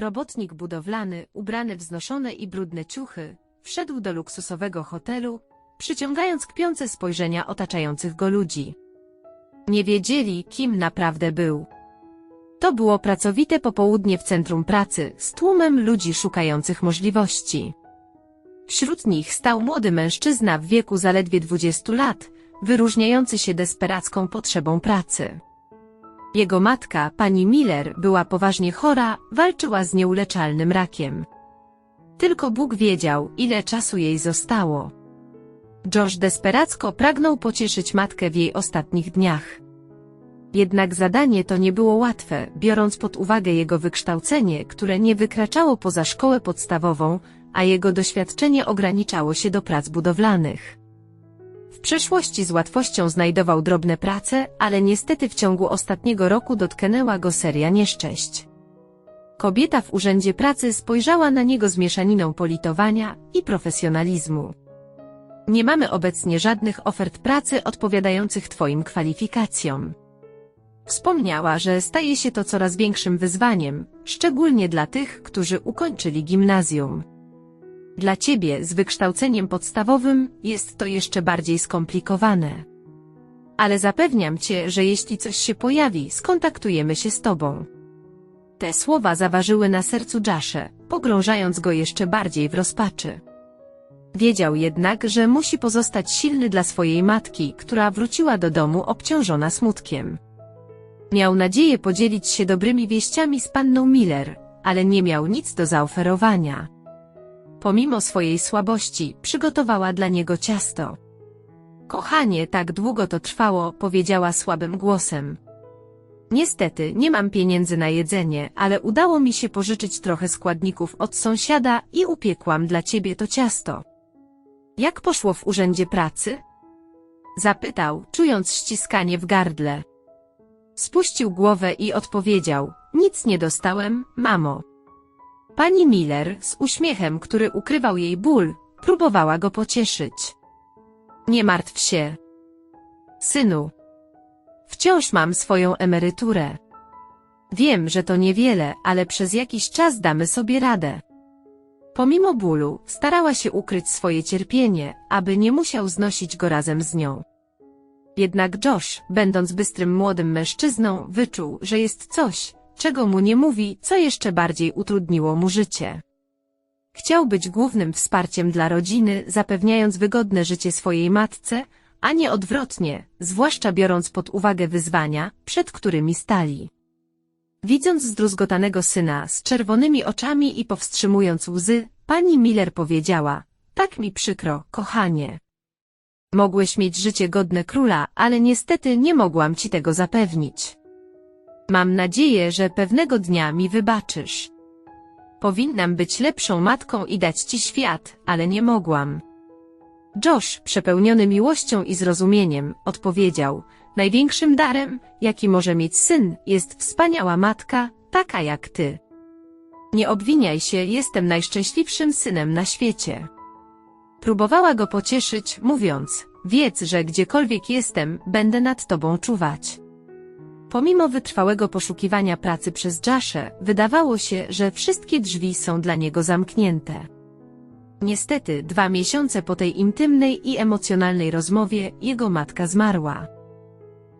Robotnik budowlany, ubrany w znoszone i brudne ciuchy, wszedł do luksusowego hotelu, przyciągając kpiące spojrzenia otaczających go ludzi. Nie wiedzieli, kim naprawdę był. To było pracowite popołudnie w centrum pracy, z tłumem ludzi szukających możliwości. Wśród nich stał młody mężczyzna w wieku zaledwie 20 lat, wyróżniający się desperacką potrzebą pracy. Jego matka, pani Miller, była poważnie chora, walczyła z nieuleczalnym rakiem. Tylko Bóg wiedział, ile czasu jej zostało. Josh desperacko pragnął pocieszyć matkę w jej ostatnich dniach. Jednak zadanie to nie było łatwe, biorąc pod uwagę jego wykształcenie, które nie wykraczało poza szkołę podstawową, a jego doświadczenie ograniczało się do prac budowlanych. W przeszłości z łatwością znajdował drobne prace, ale niestety w ciągu ostatniego roku dotknęła go seria nieszczęść. Kobieta w urzędzie pracy spojrzała na niego z mieszaniną politowania i profesjonalizmu. Nie mamy obecnie żadnych ofert pracy odpowiadających Twoim kwalifikacjom. Wspomniała, że staje się to coraz większym wyzwaniem, szczególnie dla tych, którzy ukończyli gimnazjum. Dla Ciebie z wykształceniem podstawowym jest to jeszcze bardziej skomplikowane. Ale zapewniam Cię, że jeśli coś się pojawi, skontaktujemy się z Tobą. Te słowa zaważyły na sercu Jasze, pogrążając go jeszcze bardziej w rozpaczy. Wiedział jednak, że musi pozostać silny dla swojej matki, która wróciła do domu obciążona smutkiem. Miał nadzieję podzielić się dobrymi wieściami z panną Miller, ale nie miał nic do zaoferowania. Pomimo swojej słabości, przygotowała dla niego ciasto. Kochanie, tak długo to trwało, powiedziała słabym głosem. Niestety, nie mam pieniędzy na jedzenie, ale udało mi się pożyczyć trochę składników od sąsiada i upiekłam dla ciebie to ciasto. Jak poszło w urzędzie pracy? Zapytał, czując ściskanie w gardle. Spuścił głowę i odpowiedział, nic nie dostałem, mamo. Pani Miller, z uśmiechem, który ukrywał jej ból, próbowała go pocieszyć. Nie martw się. Synu. Wciąż mam swoją emeryturę. Wiem, że to niewiele, ale przez jakiś czas damy sobie radę. Pomimo bólu, starała się ukryć swoje cierpienie, aby nie musiał znosić go razem z nią. Jednak Josh, będąc bystrym młodym mężczyzną, wyczuł, że jest coś, czego mu nie mówi, co jeszcze bardziej utrudniło mu życie. Chciał być głównym wsparciem dla rodziny, zapewniając wygodne życie swojej matce, a nie odwrotnie, zwłaszcza biorąc pod uwagę wyzwania, przed którymi stali. Widząc zdruzgotanego syna z czerwonymi oczami i powstrzymując łzy, pani Miller powiedziała, tak mi przykro, kochanie. Mogłeś mieć życie godne króla, ale niestety nie mogłam ci tego zapewnić. Mam nadzieję, że pewnego dnia mi wybaczysz. Powinnam być lepszą matką i dać ci świat, ale nie mogłam. Josh, przepełniony miłością i zrozumieniem, odpowiedział, największym darem, jaki może mieć syn, jest wspaniała matka, taka jak ty. Nie obwiniaj się, jestem najszczęśliwszym synem na świecie. Próbowała go pocieszyć, mówiąc, wiedz, że gdziekolwiek jestem, będę nad tobą czuwać. Pomimo wytrwałego poszukiwania pracy przez Jasze, wydawało się, że wszystkie drzwi są dla niego zamknięte. Niestety, dwa miesiące po tej intymnej i emocjonalnej rozmowie, jego matka zmarła.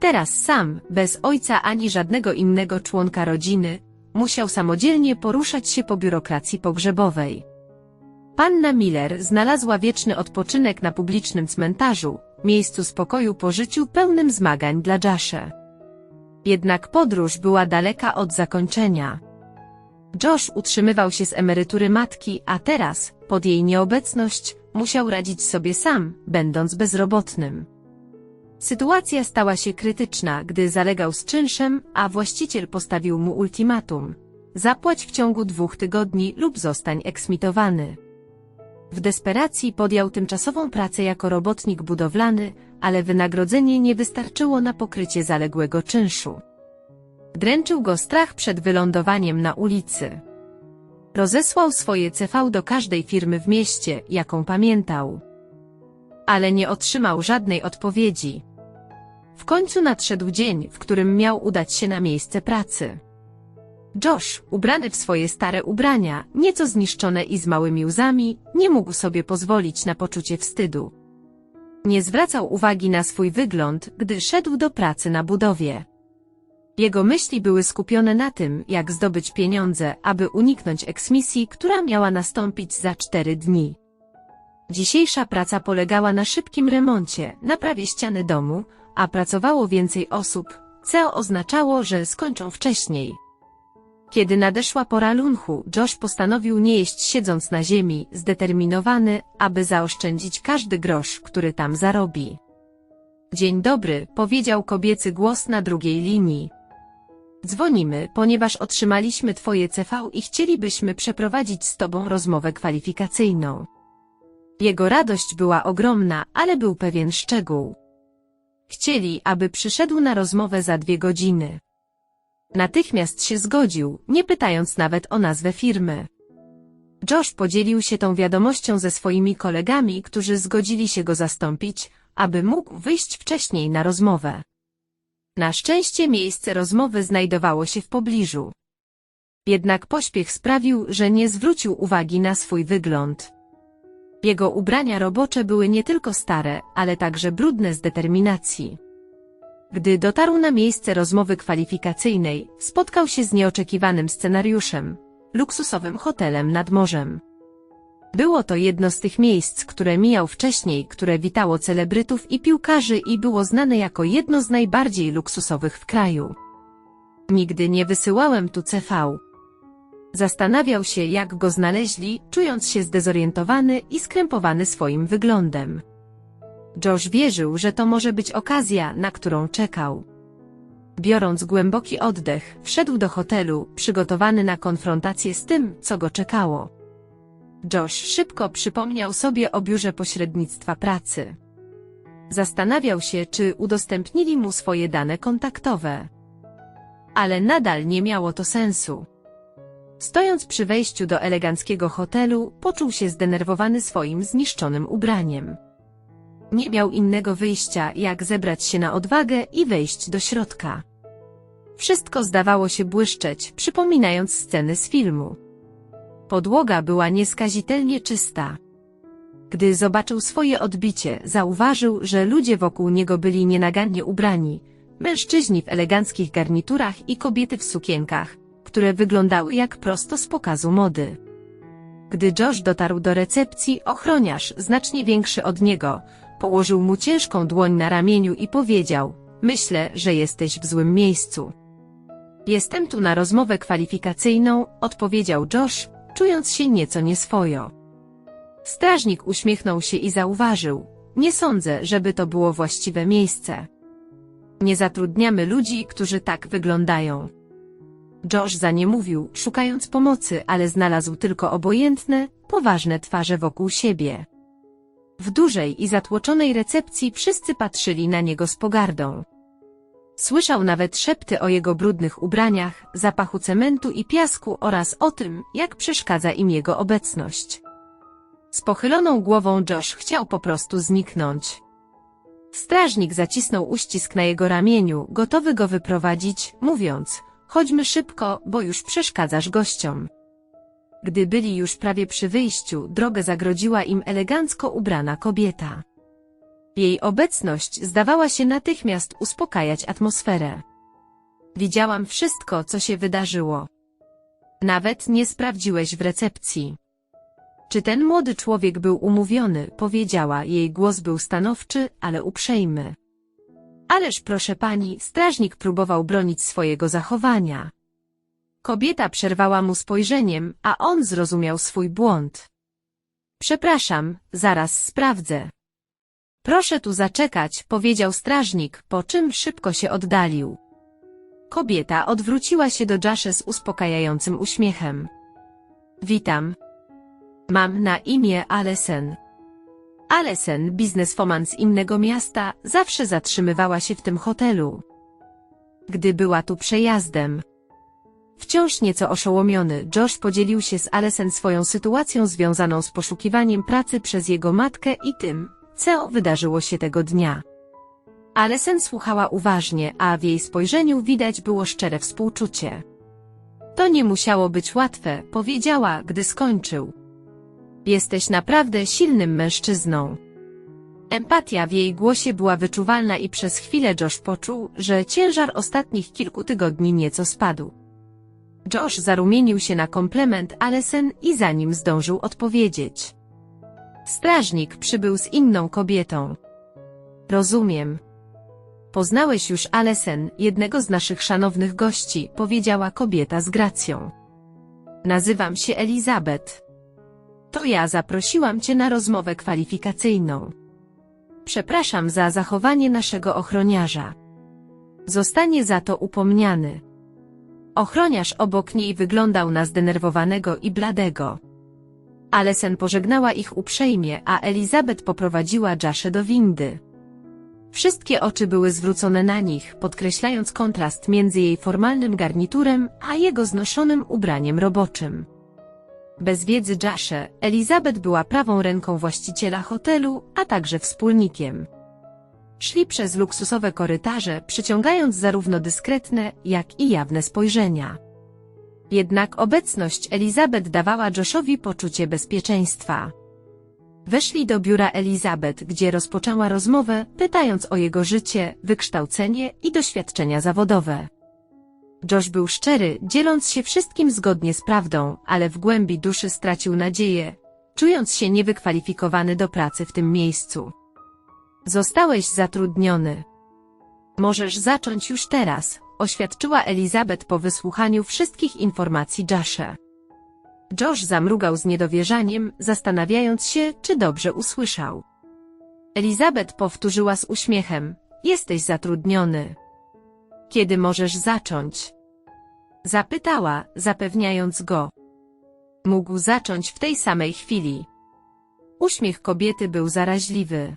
Teraz sam, bez ojca ani żadnego innego członka rodziny, musiał samodzielnie poruszać się po biurokracji pogrzebowej. Panna Miller znalazła wieczny odpoczynek na publicznym cmentarzu, miejscu spokoju po życiu pełnym zmagań dla Jasze. Jednak podróż była daleka od zakończenia. Josh utrzymywał się z emerytury matki, a teraz, pod jej nieobecność, musiał radzić sobie sam, będąc bezrobotnym. Sytuacja stała się krytyczna, gdy zalegał z czynszem, a właściciel postawił mu ultimatum. Zapłać w ciągu dwóch tygodni lub zostań eksmitowany. W desperacji podjął tymczasową pracę jako robotnik budowlany, ale wynagrodzenie nie wystarczyło na pokrycie zaległego czynszu. Dręczył go strach przed wylądowaniem na ulicy. Rozesłał swoje CV do każdej firmy w mieście, jaką pamiętał. Ale nie otrzymał żadnej odpowiedzi. W końcu nadszedł dzień, w którym miał udać się na miejsce pracy. Josh, ubrany w swoje stare ubrania, nieco zniszczone i z małymi łzami, nie mógł sobie pozwolić na poczucie wstydu. Nie zwracał uwagi na swój wygląd, gdy szedł do pracy na budowie. Jego myśli były skupione na tym, jak zdobyć pieniądze, aby uniknąć eksmisji, która miała nastąpić za cztery dni. Dzisiejsza praca polegała na szybkim remoncie, naprawie ściany domu, a pracowało więcej osób, co oznaczało, że skończą wcześniej. Kiedy nadeszła pora lunchu, Josh postanowił nie jeść siedząc na ziemi, zdeterminowany, aby zaoszczędzić każdy grosz, który tam zarobi. Dzień dobry, powiedział kobiecy głos na drugiej linii. Dzwonimy, ponieważ otrzymaliśmy twoje CV i chcielibyśmy przeprowadzić z tobą rozmowę kwalifikacyjną. Jego radość była ogromna, ale był pewien szczegół. Chcieli, aby przyszedł na rozmowę za dwie godziny. Natychmiast się zgodził, nie pytając nawet o nazwę firmy. Josh podzielił się tą wiadomością ze swoimi kolegami, którzy zgodzili się go zastąpić, aby mógł wyjść wcześniej na rozmowę. Na szczęście miejsce rozmowy znajdowało się w pobliżu. Jednak pośpiech sprawił, że nie zwrócił uwagi na swój wygląd. Jego ubrania robocze były nie tylko stare, ale także brudne z determinacji. Gdy dotarł na miejsce rozmowy kwalifikacyjnej, spotkał się z nieoczekiwanym scenariuszem luksusowym hotelem nad morzem. Było to jedno z tych miejsc, które mijał wcześniej, które witało celebrytów i piłkarzy i było znane jako jedno z najbardziej luksusowych w kraju. Nigdy nie wysyłałem tu CV. Zastanawiał się, jak go znaleźli, czując się zdezorientowany i skrępowany swoim wyglądem. Josh wierzył, że to może być okazja, na którą czekał. Biorąc głęboki oddech, wszedł do hotelu, przygotowany na konfrontację z tym, co go czekało. Josh szybko przypomniał sobie o biurze pośrednictwa pracy. Zastanawiał się, czy udostępnili mu swoje dane kontaktowe. Ale nadal nie miało to sensu. Stojąc przy wejściu do eleganckiego hotelu, poczuł się zdenerwowany swoim zniszczonym ubraniem. Nie miał innego wyjścia, jak zebrać się na odwagę i wejść do środka. Wszystko zdawało się błyszczeć, przypominając sceny z filmu. Podłoga była nieskazitelnie czysta. Gdy zobaczył swoje odbicie, zauważył, że ludzie wokół niego byli nienagannie ubrani. Mężczyźni w eleganckich garniturach i kobiety w sukienkach, które wyglądały jak prosto z pokazu mody. Gdy Josh dotarł do recepcji, ochroniarz, znacznie większy od niego, położył mu ciężką dłoń na ramieniu i powiedział, myślę, że jesteś w złym miejscu. Jestem tu na rozmowę kwalifikacyjną, odpowiedział Josh, czując się nieco nieswojo. Strażnik uśmiechnął się i zauważył, nie sądzę, żeby to było właściwe miejsce. Nie zatrudniamy ludzi, którzy tak wyglądają. Josh za nie mówił, szukając pomocy, ale znalazł tylko obojętne, poważne twarze wokół siebie. W dużej i zatłoczonej recepcji wszyscy patrzyli na niego z pogardą. Słyszał nawet szepty o jego brudnych ubraniach, zapachu cementu i piasku oraz o tym, jak przeszkadza im jego obecność. Z pochyloną głową Josh chciał po prostu zniknąć. Strażnik zacisnął uścisk na jego ramieniu, gotowy go wyprowadzić, mówiąc, chodźmy szybko, bo już przeszkadzasz gościom. Gdy byli już prawie przy wyjściu, drogę zagrodziła im elegancko ubrana kobieta. Jej obecność zdawała się natychmiast uspokajać atmosferę. Widziałam wszystko, co się wydarzyło. Nawet nie sprawdziłeś w recepcji. Czy ten młody człowiek był umówiony, powiedziała, jej głos był stanowczy, ale uprzejmy. Ależ proszę pani, strażnik próbował bronić swojego zachowania. Kobieta przerwała mu spojrzeniem, a on zrozumiał swój błąd. Przepraszam, zaraz sprawdzę. Proszę tu zaczekać, powiedział strażnik, po czym szybko się oddalił. Kobieta odwróciła się do Jasze z uspokajającym uśmiechem. Witam. Mam na imię Alesen. Alesen, bizneswoman z innego miasta, zawsze zatrzymywała się w tym hotelu. Gdy była tu przejazdem. Wciąż nieco oszołomiony, Josh podzielił się z Alesen swoją sytuacją związaną z poszukiwaniem pracy przez jego matkę i tym, co wydarzyło się tego dnia. Alesen słuchała uważnie, a w jej spojrzeniu widać było szczere współczucie. To nie musiało być łatwe, powiedziała, gdy skończył. Jesteś naprawdę silnym mężczyzną. Empatia w jej głosie była wyczuwalna i przez chwilę Josh poczuł, że ciężar ostatnich kilku tygodni nieco spadł. Josh zarumienił się na komplement Alesen i zanim zdążył odpowiedzieć. Strażnik przybył z inną kobietą. Rozumiem. Poznałeś już Alesen, jednego z naszych szanownych gości, powiedziała kobieta z gracją. Nazywam się Elizabeth. To ja zaprosiłam cię na rozmowę kwalifikacyjną. Przepraszam za zachowanie naszego ochroniarza. Zostanie za to upomniany. Ochroniarz obok niej wyglądał na zdenerwowanego i bladego. Alesen pożegnała ich uprzejmie, a Elizabeth poprowadziła Jasze do windy. Wszystkie oczy były zwrócone na nich, podkreślając kontrast między jej formalnym garniturem a jego znoszonym ubraniem roboczym. Bez wiedzy Jasze, Elizabeth była prawą ręką właściciela hotelu, a także wspólnikiem. Szli przez luksusowe korytarze, przyciągając zarówno dyskretne, jak i jawne spojrzenia. Jednak obecność Elizabeth dawała Joshowi poczucie bezpieczeństwa. Weszli do biura Elizabeth, gdzie rozpoczęła rozmowę, pytając o jego życie, wykształcenie i doświadczenia zawodowe. Josh był szczery, dzieląc się wszystkim zgodnie z prawdą, ale w głębi duszy stracił nadzieję, czując się niewykwalifikowany do pracy w tym miejscu. Zostałeś zatrudniony. Możesz zacząć już teraz, oświadczyła Elizabeth po wysłuchaniu wszystkich informacji Josha. Josh zamrugał z niedowierzaniem, zastanawiając się, czy dobrze usłyszał. Elizabeth powtórzyła z uśmiechem, jesteś zatrudniony. Kiedy możesz zacząć? Zapytała, zapewniając go. Mógł zacząć w tej samej chwili. Uśmiech kobiety był zaraźliwy.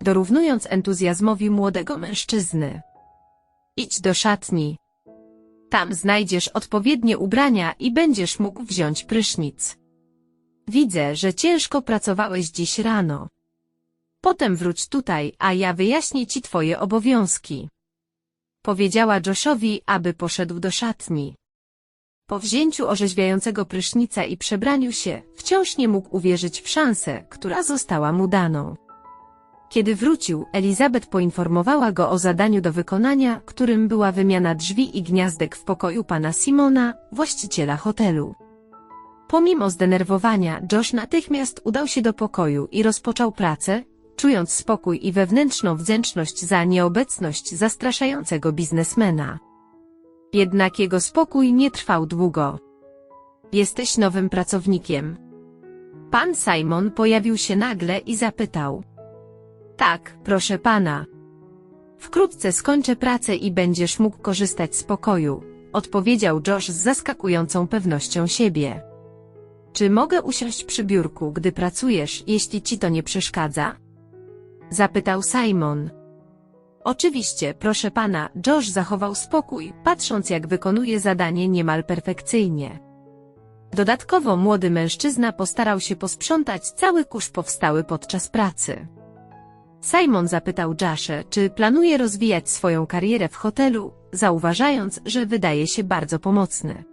Dorównując entuzjazmowi młodego mężczyzny. Idź do szatni. Tam znajdziesz odpowiednie ubrania i będziesz mógł wziąć prysznic. Widzę, że ciężko pracowałeś dziś rano. Potem wróć tutaj, a ja wyjaśnię ci twoje obowiązki. Powiedziała Joshowi, aby poszedł do szatni. Po wzięciu orzeźwiającego prysznica i przebraniu się, wciąż nie mógł uwierzyć w szansę, która została mu daną. Kiedy wrócił, Elizabeth poinformowała go o zadaniu do wykonania, którym była wymiana drzwi i gniazdek w pokoju pana Simona, właściciela hotelu. Pomimo zdenerwowania, Josh natychmiast udał się do pokoju i rozpoczął pracę, czując spokój i wewnętrzną wdzięczność za nieobecność zastraszającego biznesmena. Jednak jego spokój nie trwał długo. Jesteś nowym pracownikiem. Pan Simon pojawił się nagle i zapytał. Tak, proszę pana. Wkrótce skończę pracę i będziesz mógł korzystać z pokoju, odpowiedział Josh z zaskakującą pewnością siebie. Czy mogę usiąść przy biurku, gdy pracujesz, jeśli ci to nie przeszkadza? Zapytał Simon. Oczywiście, proszę pana, Josh zachował spokój, patrząc jak wykonuje zadanie niemal perfekcyjnie. Dodatkowo młody mężczyzna postarał się posprzątać cały kurz powstały podczas pracy. Simon zapytał Joshę, czy planuje rozwijać swoją karierę w hotelu, zauważając, że wydaje się bardzo pomocny.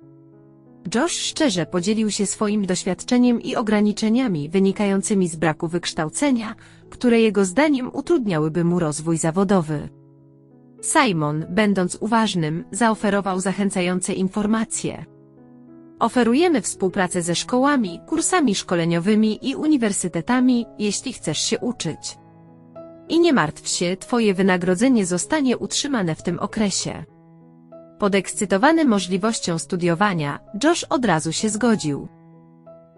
Josh szczerze podzielił się swoim doświadczeniem i ograniczeniami wynikającymi z braku wykształcenia, które jego zdaniem utrudniałyby mu rozwój zawodowy. Simon, będąc uważnym, zaoferował zachęcające informacje. Oferujemy współpracę ze szkołami, kursami szkoleniowymi i uniwersytetami, jeśli chcesz się uczyć. I nie martw się, twoje wynagrodzenie zostanie utrzymane w tym okresie. Podekscytowany możliwością studiowania, Josh od razu się zgodził.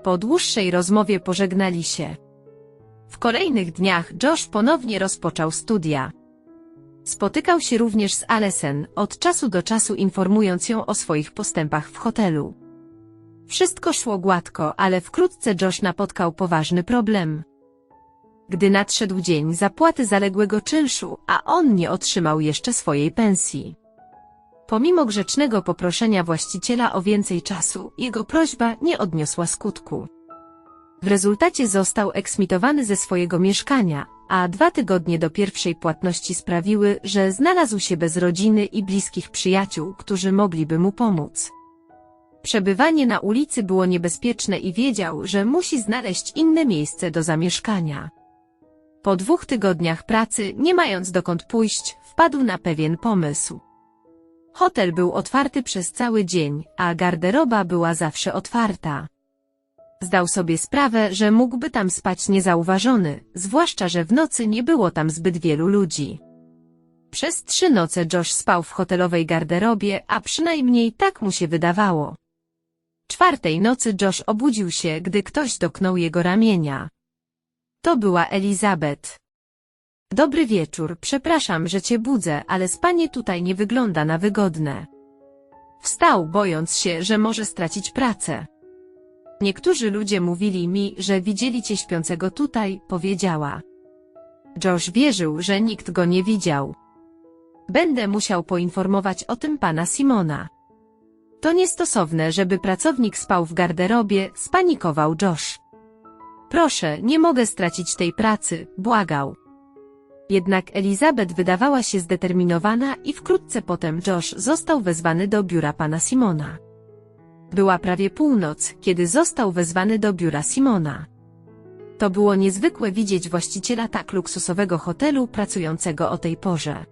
Po dłuższej rozmowie pożegnali się. W kolejnych dniach Josh ponownie rozpoczął studia. Spotykał się również z Alesen, od czasu do czasu informując ją o swoich postępach w hotelu. Wszystko szło gładko, ale wkrótce Josh napotkał poważny problem. Gdy nadszedł dzień zapłaty zaległego czynszu, a on nie otrzymał jeszcze swojej pensji. Pomimo grzecznego poproszenia właściciela o więcej czasu, jego prośba nie odniosła skutku. W rezultacie został eksmitowany ze swojego mieszkania, a dwa tygodnie do pierwszej płatności sprawiły, że znalazł się bez rodziny i bliskich przyjaciół, którzy mogliby mu pomóc. Przebywanie na ulicy było niebezpieczne i wiedział, że musi znaleźć inne miejsce do zamieszkania. Po dwóch tygodniach pracy, nie mając dokąd pójść, wpadł na pewien pomysł. Hotel był otwarty przez cały dzień, a garderoba była zawsze otwarta. Zdał sobie sprawę, że mógłby tam spać niezauważony, zwłaszcza, że w nocy nie było tam zbyt wielu ludzi. Przez trzy noce Josh spał w hotelowej garderobie, a przynajmniej tak mu się wydawało. Czwartej nocy Josh obudził się, gdy ktoś dotknął jego ramienia. To była Elizabeth. Dobry wieczór, przepraszam, że cię budzę, ale spanie tutaj nie wygląda na wygodne. Wstał, bojąc się, że może stracić pracę. Niektórzy ludzie mówili mi, że widzieli cię śpiącego tutaj, powiedziała. Josh wierzył, że nikt go nie widział. Będę musiał poinformować o tym pana Simona. To niestosowne, żeby pracownik spał w garderobie, spanikował Josh. Proszę, nie mogę stracić tej pracy, błagał. Jednak Elizabeth wydawała się zdeterminowana i wkrótce potem Josh został wezwany do biura pana Simona. Była prawie północ, kiedy został wezwany do biura Simona. To było niezwykłe widzieć właściciela tak luksusowego hotelu pracującego o tej porze.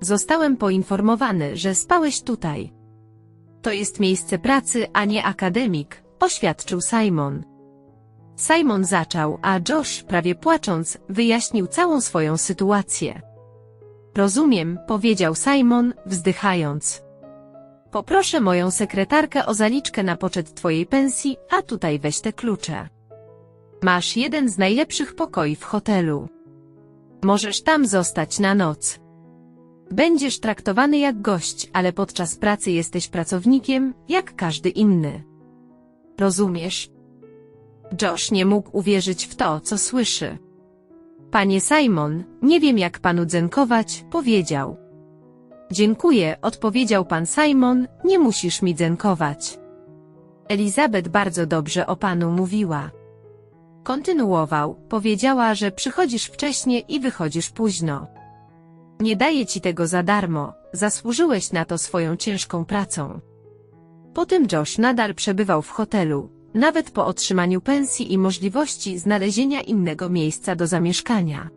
Zostałem poinformowany, że spałeś tutaj. To jest miejsce pracy, a nie akademik, oświadczył Simon. Simon zaczął, a Josh, prawie płacząc, wyjaśnił całą swoją sytuację. Rozumiem, powiedział Simon, wzdychając. Poproszę moją sekretarkę o zaliczkę na poczet twojej pensji, a tutaj weź te klucze. Masz jeden z najlepszych pokoi w hotelu. Możesz tam zostać na noc. Będziesz traktowany jak gość, ale podczas pracy jesteś pracownikiem, jak każdy inny. Rozumiesz? Josh nie mógł uwierzyć w to, co słyszy. Panie Simon, nie wiem jak panu dzenkować, powiedział. Dziękuję, odpowiedział pan Simon, nie musisz mi dzenkować. Elizabeth bardzo dobrze o panu mówiła. Kontynuował, powiedziała, że przychodzisz wcześnie i wychodzisz późno. Nie daję ci tego za darmo, zasłużyłeś na to swoją ciężką pracą. Potem Josh nadal przebywał w hotelu, nawet po otrzymaniu pensji i możliwości znalezienia innego miejsca do zamieszkania.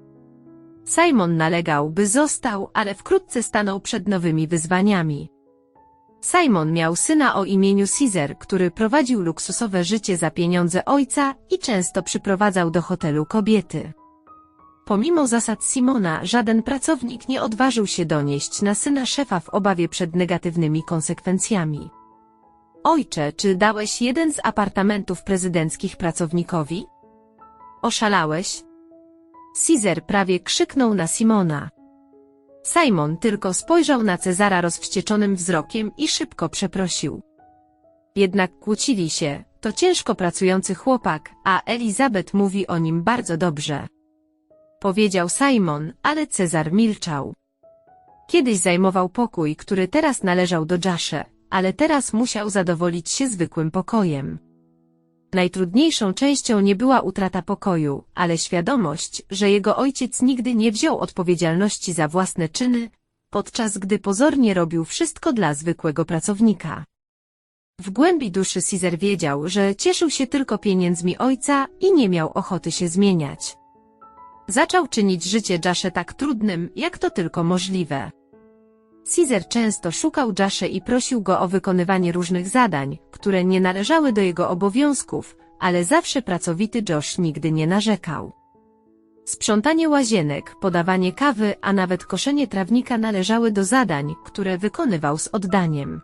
Simon nalegał, by został, ale wkrótce stanął przed nowymi wyzwaniami. Simon miał syna o imieniu Caesar, który prowadził luksusowe życie za pieniądze ojca i często przyprowadzał do hotelu kobiety. Pomimo zasad Simona, żaden pracownik nie odważył się donieść na syna szefa w obawie przed negatywnymi konsekwencjami. Ojcze, czy dałeś jeden z apartamentów prezydenckich pracownikowi? Oszalałeś? Caesar prawie krzyknął na Simona. Simon tylko spojrzał na Cezara rozwścieczonym wzrokiem i szybko przeprosił. Jednak kłócili się, to ciężko pracujący chłopak, a Elizabeth mówi o nim bardzo dobrze. Powiedział Simon, ale Cezar milczał. Kiedyś zajmował pokój, który teraz należał do Jasze, ale teraz musiał zadowolić się zwykłym pokojem. Najtrudniejszą częścią nie była utrata pokoju, ale świadomość, że jego ojciec nigdy nie wziął odpowiedzialności za własne czyny, podczas gdy pozornie robił wszystko dla zwykłego pracownika. W głębi duszy Caesar wiedział, że cieszył się tylko pieniędzmi ojca i nie miał ochoty się zmieniać. Zaczął czynić życie Jasze tak trudnym, jak to tylko możliwe. Caesar często szukał Jasze i prosił go o wykonywanie różnych zadań, które nie należały do jego obowiązków, ale zawsze pracowity Josh nigdy nie narzekał. Sprzątanie łazienek, podawanie kawy, a nawet koszenie trawnika należały do zadań, które wykonywał z oddaniem.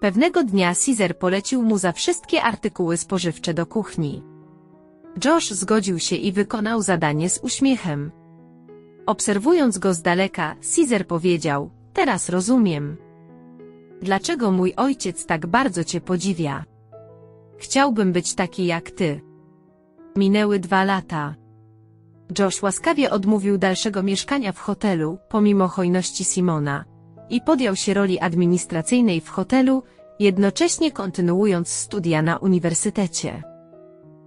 Pewnego dnia Caesar polecił mu za wszystkie artykuły spożywcze do kuchni. Josh zgodził się i wykonał zadanie z uśmiechem. Obserwując go z daleka, Caesar powiedział, teraz rozumiem. Dlaczego mój ojciec tak bardzo cię podziwia? Chciałbym być taki jak ty. Minęły dwa lata. Josh łaskawie odmówił dalszego mieszkania w hotelu, pomimo hojności Simona, i podjął się roli administracyjnej w hotelu, jednocześnie kontynuując studia na uniwersytecie.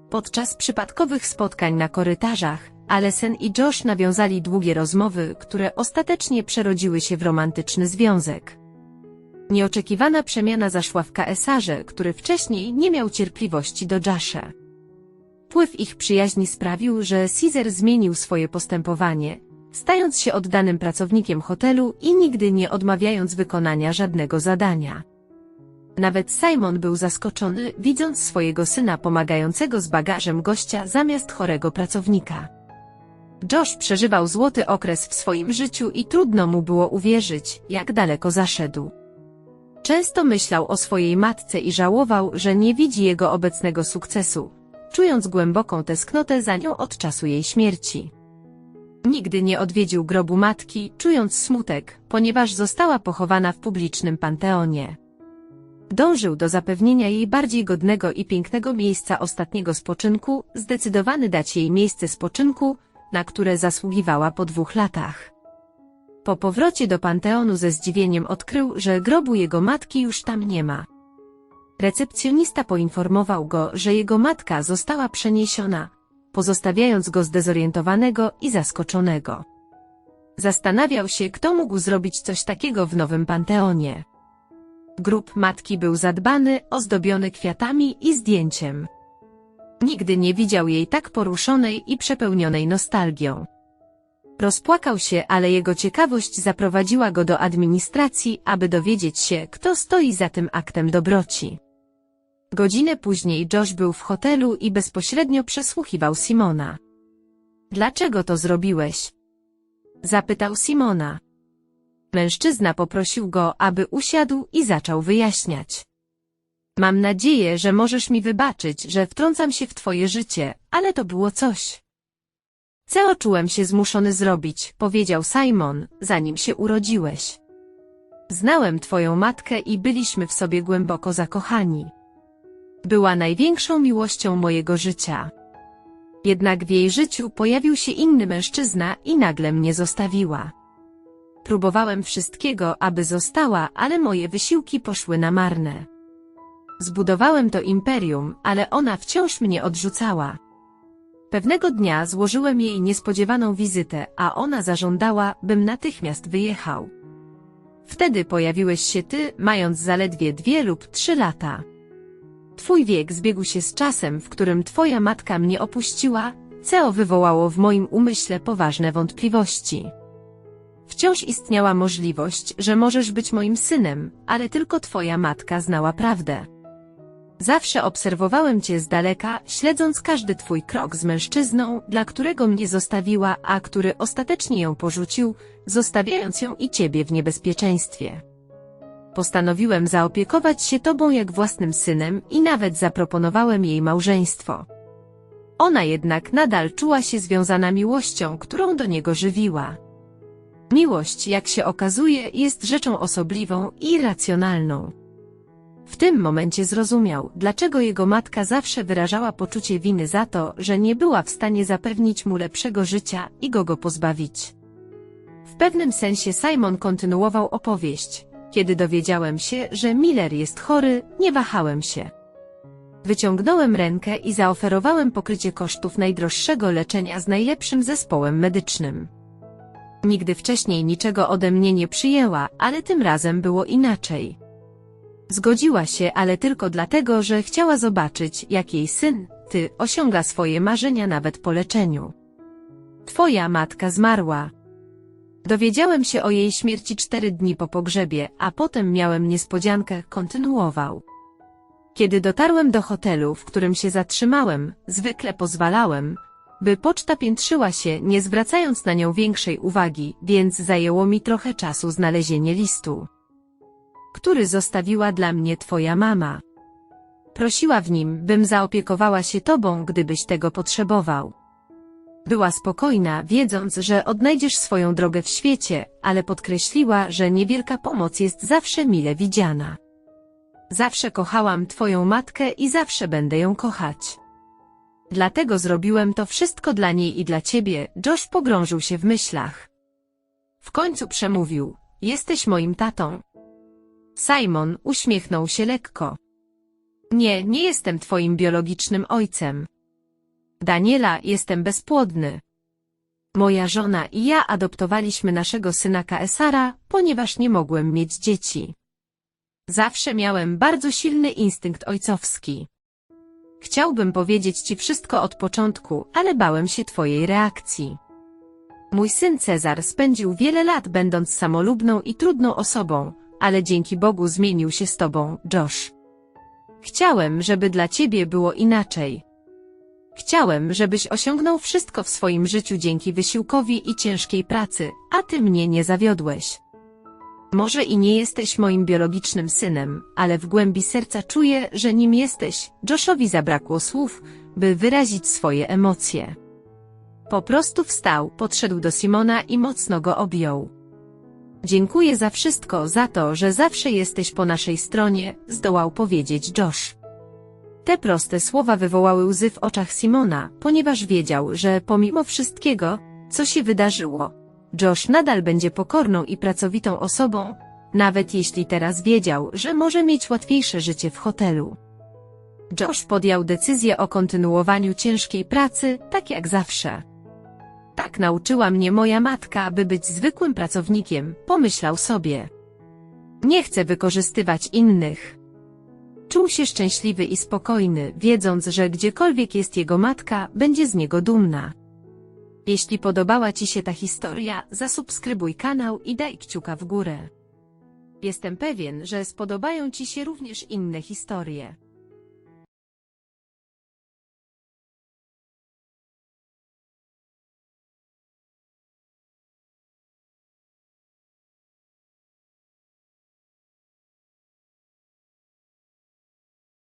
Podczas przypadkowych spotkań na korytarzach, Alesen i Josh nawiązali długie rozmowy, które ostatecznie przerodziły się w romantyczny związek. Nieoczekiwana przemiana zaszła w KSarze, który wcześniej nie miał cierpliwości do Jasha. Wpływ ich przyjaźni sprawił, że Caesar zmienił swoje postępowanie, stając się oddanym pracownikiem hotelu i nigdy nie odmawiając wykonania żadnego zadania. Nawet Simon był zaskoczony, widząc swojego syna pomagającego z bagażem gościa zamiast chorego pracownika. Josh przeżywał złoty okres w swoim życiu i trudno mu było uwierzyć, jak daleko zaszedł. Często myślał o swojej matce i żałował, że nie widzi jego obecnego sukcesu, czując głęboką tęsknotę za nią od czasu jej śmierci. Nigdy nie odwiedził grobu matki, czując smutek, ponieważ została pochowana w publicznym panteonie. Dążył do zapewnienia jej bardziej godnego i pięknego miejsca ostatniego spoczynku, zdecydowany dać jej miejsce spoczynku, na które zasługiwała po dwóch latach. Po powrocie do Panteonu ze zdziwieniem odkrył, że grobu jego matki już tam nie ma. Recepcjonista poinformował go, że jego matka została przeniesiona, pozostawiając go zdezorientowanego i zaskoczonego. Zastanawiał się, kto mógł zrobić coś takiego w nowym Panteonie. Grób matki był zadbany, ozdobiony kwiatami i zdjęciem. Nigdy nie widział jej tak poruszonej i przepełnionej nostalgią. Rozpłakał się, ale jego ciekawość zaprowadziła go do administracji, aby dowiedzieć się, kto stoi za tym aktem dobroci. Godzinę później Josh był w hotelu i bezpośrednio przesłuchiwał Simona. Dlaczego to zrobiłeś? Zapytał Simona. Mężczyzna poprosił go, aby usiadł i zaczął wyjaśniać. Mam nadzieję, że możesz mi wybaczyć, że wtrącam się w twoje życie, ale to było coś. Co czułem się zmuszony zrobić, powiedział Simon, zanim się urodziłeś. Znałem twoją matkę i byliśmy w sobie głęboko zakochani. Była największą miłością mojego życia. Jednak w jej życiu pojawił się inny mężczyzna i nagle mnie zostawiła. Próbowałem wszystkiego, aby została, ale moje wysiłki poszły na marne. Zbudowałem to imperium, ale ona wciąż mnie odrzucała. Pewnego dnia złożyłem jej niespodziewaną wizytę, a ona zażądała, bym natychmiast wyjechał. Wtedy pojawiłeś się ty, mając zaledwie dwie lub trzy lata. Twój wiek zbiegł się z czasem, w którym twoja matka mnie opuściła, co wywołało w moim umyśle poważne wątpliwości. Wciąż istniała możliwość, że możesz być moim synem, ale tylko twoja matka znała prawdę. Zawsze obserwowałem cię z daleka, śledząc każdy twój krok z mężczyzną, dla którego mnie zostawiła, a który ostatecznie ją porzucił, zostawiając ją i ciebie w niebezpieczeństwie. Postanowiłem zaopiekować się tobą jak własnym synem i nawet zaproponowałem jej małżeństwo. Ona jednak nadal czuła się związana miłością, którą do niego żywiła. Miłość, jak się okazuje, jest rzeczą osobliwą i racjonalną. W tym momencie zrozumiał, dlaczego jego matka zawsze wyrażała poczucie winy za to, że nie była w stanie zapewnić mu lepszego życia i go go pozbawić. W pewnym sensie Simon kontynuował opowieść. Kiedy dowiedziałem się, że Miller jest chory, nie wahałem się. Wyciągnąłem rękę i zaoferowałem pokrycie kosztów najdroższego leczenia z najlepszym zespołem medycznym. Nigdy wcześniej niczego ode mnie nie przyjęła, ale tym razem było inaczej. Zgodziła się, ale tylko dlatego, że chciała zobaczyć, jak jej syn, ty, osiąga swoje marzenia nawet po leczeniu. Twoja matka zmarła. Dowiedziałem się o jej śmierci cztery dni po pogrzebie, a potem miałem niespodziankę, kontynuował. Kiedy dotarłem do hotelu, w którym się zatrzymałem, zwykle pozwalałem, by poczta piętrzyła się, nie zwracając na nią większej uwagi, więc zajęło mi trochę czasu znalezienie listu który zostawiła dla mnie twoja mama. Prosiła w nim, bym zaopiekowała się tobą, gdybyś tego potrzebował. Była spokojna, wiedząc, że odnajdziesz swoją drogę w świecie, ale podkreśliła, że niewielka pomoc jest zawsze mile widziana. Zawsze kochałam twoją matkę i zawsze będę ją kochać. Dlatego zrobiłem to wszystko dla niej i dla ciebie, Josh pogrążył się w myślach. W końcu przemówił, jesteś moim tatą. Simon uśmiechnął się lekko. Nie, nie jestem twoim biologicznym ojcem. Daniela, jestem bezpłodny. Moja żona i ja adoptowaliśmy naszego syna Kaesara, ponieważ nie mogłem mieć dzieci. Zawsze miałem bardzo silny instynkt ojcowski. Chciałbym powiedzieć ci wszystko od początku, ale bałem się twojej reakcji. Mój syn Cezar spędził wiele lat będąc samolubną i trudną osobą, ale dzięki Bogu zmienił się z tobą, Josh. Chciałem, żeby dla ciebie było inaczej. Chciałem, żebyś osiągnął wszystko w swoim życiu dzięki wysiłkowi i ciężkiej pracy, a ty mnie nie zawiodłeś. Może i nie jesteś moim biologicznym synem, ale w głębi serca czuję, że nim jesteś. Joshowi zabrakło słów, by wyrazić swoje emocje. Po prostu wstał, podszedł do Simona i mocno go objął. Dziękuję za wszystko, za to, że zawsze jesteś po naszej stronie, zdołał powiedzieć Josh. Te proste słowa wywołały łzy w oczach Simona, ponieważ wiedział, że pomimo wszystkiego, co się wydarzyło, Josh nadal będzie pokorną i pracowitą osobą, nawet jeśli teraz wiedział, że może mieć łatwiejsze życie w hotelu. Josh podjął decyzję o kontynuowaniu ciężkiej pracy, tak jak zawsze. Tak nauczyła mnie moja matka, aby być zwykłym pracownikiem, pomyślał sobie. Nie chcę wykorzystywać innych. Czuł się szczęśliwy i spokojny, wiedząc, że gdziekolwiek jest jego matka, będzie z niego dumna. Jeśli podobała Ci się ta historia, zasubskrybuj kanał i daj kciuka w górę. Jestem pewien, że spodobają Ci się również inne historie.